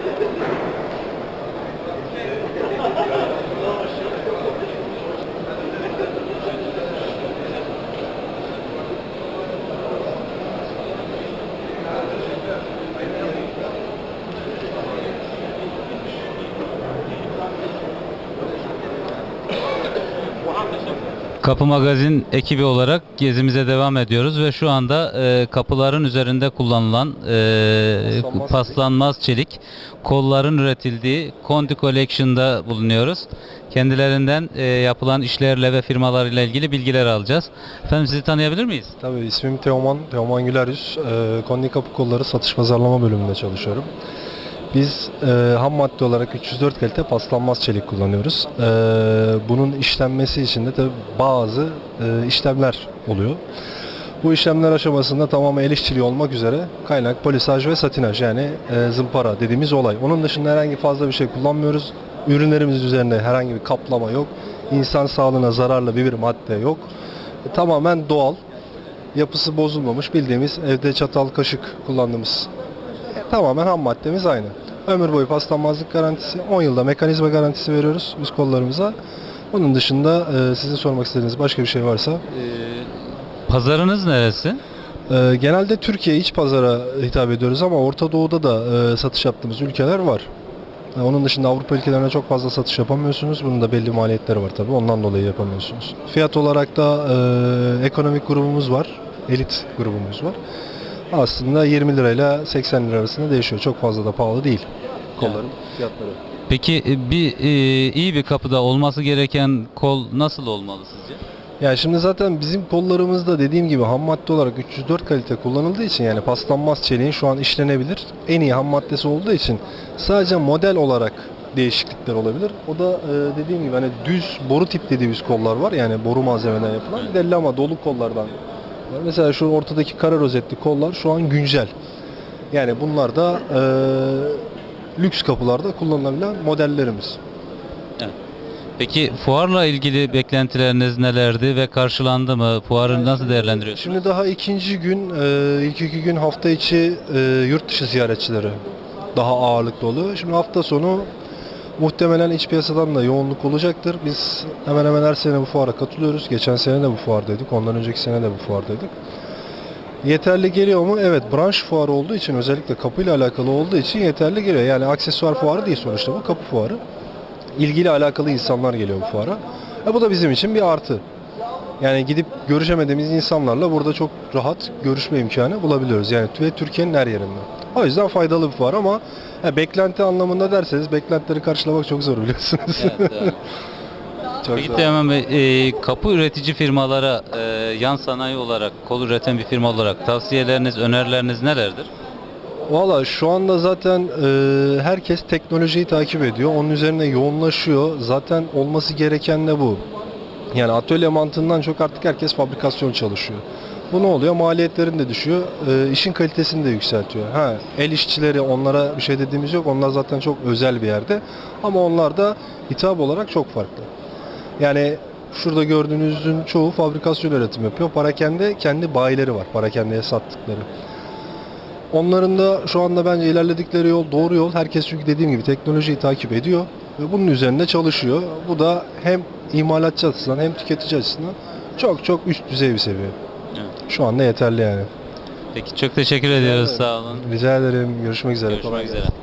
Thank you. Kapı Magazin ekibi olarak gezimize devam ediyoruz ve şu anda e, kapıların üzerinde kullanılan e, Paslanmaz paslanmaz çelik kolların üretildiği Conti Collection'da bulunuyoruz. Kendilerinden e, yapılan işlerle ve firmalarıyla ilgili bilgiler alacağız. Efendim sizi tanıyabilir miyiz? Tabii ismim Teoman, Teoman Güler Yüz. Ee, Kondi Kapı Kolları Satış Pazarlama bölümünde çalışıyorum. Biz e, ham madde olarak 304 kalite paslanmaz çelik kullanıyoruz. Ee, bunun işlenmesi için de tabii bazı e, işlemler oluyor. Bu işlemler aşamasında tamamen el işçiliği olmak üzere kaynak, polisaj ve satinaj yani e, zımpara dediğimiz olay. Onun dışında herhangi fazla bir şey kullanmıyoruz. Ürünlerimiz üzerinde herhangi bir kaplama yok. İnsan sağlığına zararlı bir, bir madde yok. E, tamamen doğal. Yapısı bozulmamış bildiğimiz evde çatal kaşık kullandığımız e, tamamen ham maddemiz aynı. Ömür boyu paslanmazlık garantisi, 10 yılda mekanizma garantisi veriyoruz biz kollarımıza. Onun dışında e, sizin sormak istediğiniz başka bir şey varsa E, pazarınız neresi? Ee, genelde Türkiye iç pazara hitap ediyoruz ama Orta Doğu'da da e, satış yaptığımız ülkeler var. E, Onun dışında Avrupa ülkelerine çok fazla satış yapamıyorsunuz. Bunun da belli maliyetleri var tabii. Ondan dolayı yapamıyorsunuz. Fiyat olarak da e, ekonomik grubumuz var. Elit grubumuz var. Aslında 20 lirayla 80 lira arasında değişiyor. Çok fazla da pahalı değil. Kolların fiyatları. Peki e, bir e, iyi bir kapıda olması gereken kol nasıl olmalı sizce? Ya şimdi zaten bizim kollarımızda dediğim gibi ham madde olarak 304 kalite kullanıldığı için yani paslanmaz çeliğin şu an işlenebilir. En iyi ham maddesi olduğu için sadece model olarak değişiklikler olabilir. O da e, dediğim gibi hani düz boru tip dediğimiz kollar var. Yani boru malzemeden yapılan. Bir de lama dolu kollardan. Mesela şu ortadaki kara rozetli kollar şu an güncel. Yani bunlar da e, lüks kapılarda kullanılabilen modellerimiz. Peki fuarla ilgili beklentileriniz nelerdi ve karşılandı mı? Fuarı nasıl değerlendiriyorsunuz? Şimdi daha ikinci gün, e, ilk iki gün hafta içi e, yurt dışı ziyaretçileri daha ağırlıklı oluyor. Şimdi hafta sonu muhtemelen iç piyasadan da yoğunluk olacaktır. Biz hemen hemen her sene bu fuara katılıyoruz. Geçen sene de bu fuardaydık, ondan önceki sene de bu fuardaydık. Yeterli geliyor mu? Evet, branş fuarı olduğu için özellikle kapıyla alakalı olduğu için yeterli geliyor. Yani aksesuar fuarı değil sonuçta bu kapı fuarı. İlgili alakalı insanlar geliyor bu fuara. E bu da bizim için bir artı. Yani gidip görüşemediğimiz insanlarla burada çok rahat görüşme imkanı bulabiliyoruz. Yani ve Türkiye'nin her yerinde. O yüzden faydalı bir fuar ama ha, beklenti anlamında derseniz beklentileri karşılamak çok zor biliyorsunuz. Evet, evet. çok Peki zor. Teoman Bey, e, kapı üretici firmalara e, yan sanayi olarak, kol üreten bir firma olarak tavsiyeleriniz, önerileriniz nelerdir? Valla şu anda zaten e, herkes teknolojiyi takip ediyor. Onun üzerine yoğunlaşıyor. Zaten olması gereken de bu. Yani atölye mantığından çok artık herkes fabrikasyon çalışıyor. Bu ne oluyor? Maliyetlerin de düşüyor. E, işin kalitesini de yükseltiyor. Ha, el işçileri onlara bir şey dediğimiz yok. Onlar zaten çok özel bir yerde. Ama onlar da hitap olarak çok farklı. Yani şurada gördüğünüzün çoğu fabrikasyon üretim yapıyor. Parakende kendi bayileri var. Parakendeye sattıkları. Onların da şu anda bence ilerledikleri yol doğru yol. Herkes çünkü dediğim gibi teknolojiyi takip ediyor ve bunun üzerinde çalışıyor. Bu da hem imalatçı açısından hem tüketici açısından çok çok üst düzey bir seviye. Şu anda yeterli yani. Peki çok teşekkür ediyoruz. Sağ olun. Rica ederim. Görüşmek üzere. Kolay Görüşmek gelsin. üzere.